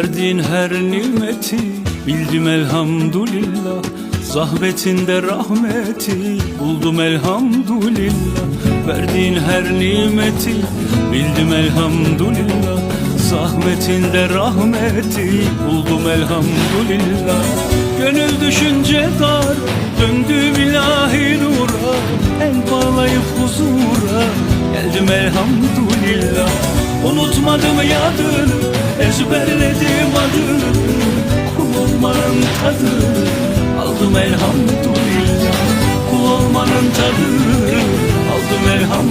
Verdiğin her nimeti bildim elhamdülillah. Zahmetinde rahmeti buldum elhamdülillah. Verdiğin her nimeti bildim elhamdülillah. Zahmetinde rahmeti buldum elhamdülillah. Gönül düşünce dar döndüm ilahi nura. El bağlayıp huzura geldim elhamdülillah Unutmadım yadını ezberledim adını. Kul olmanın tadını aldım elhamdülillah. Kul olmanın tadını aldım elhamdülillah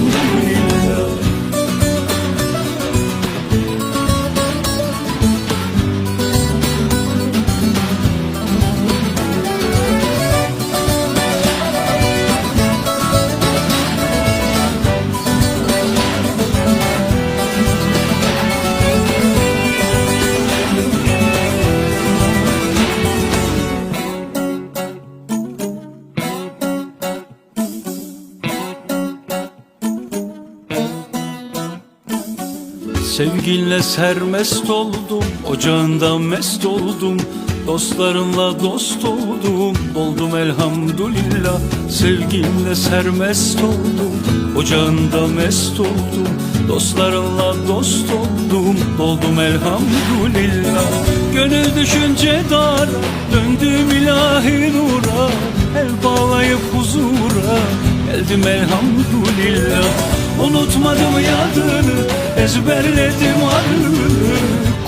Sevginle sermest oldum, ocağında mest oldum Dostlarımla dost oldum, doldum elhamdülillah. Sevginle sermest oldum, ocağında mest oldum Dostlarımla dost oldum, doldum elhamdülillah. Gönül düşünce dar, döndüm ilahi nura El bağlayıp huzura, geldim elhamdülillah. Unutmadım yadını ezberledim adını.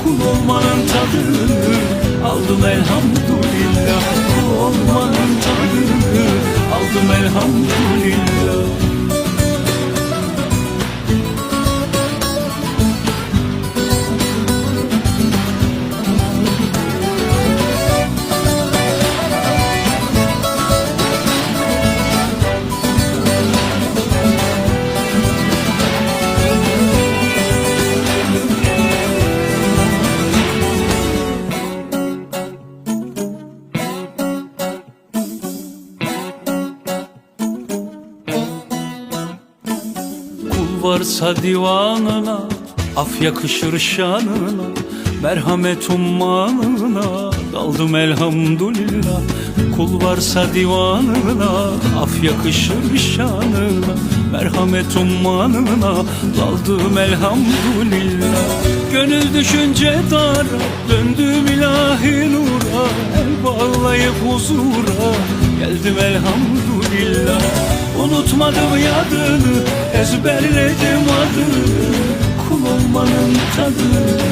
Kul olmanın tadını aldım elhamdülillah. Kul olmanın tadını aldım elhamdülillah varsa divanına Af yakışır şanına Merhamet ummanına Daldım elhamdülillah. Kul varsa divanına Af yakışır şanına Merhamet ummanına Daldım elhamdülillah. Gönül düşünce dar Döndüm ilahi nura El bağlayıp huzura Geldim elhamdülillah Unutmadım yadını Ezberledim adını Kul olmanın tadını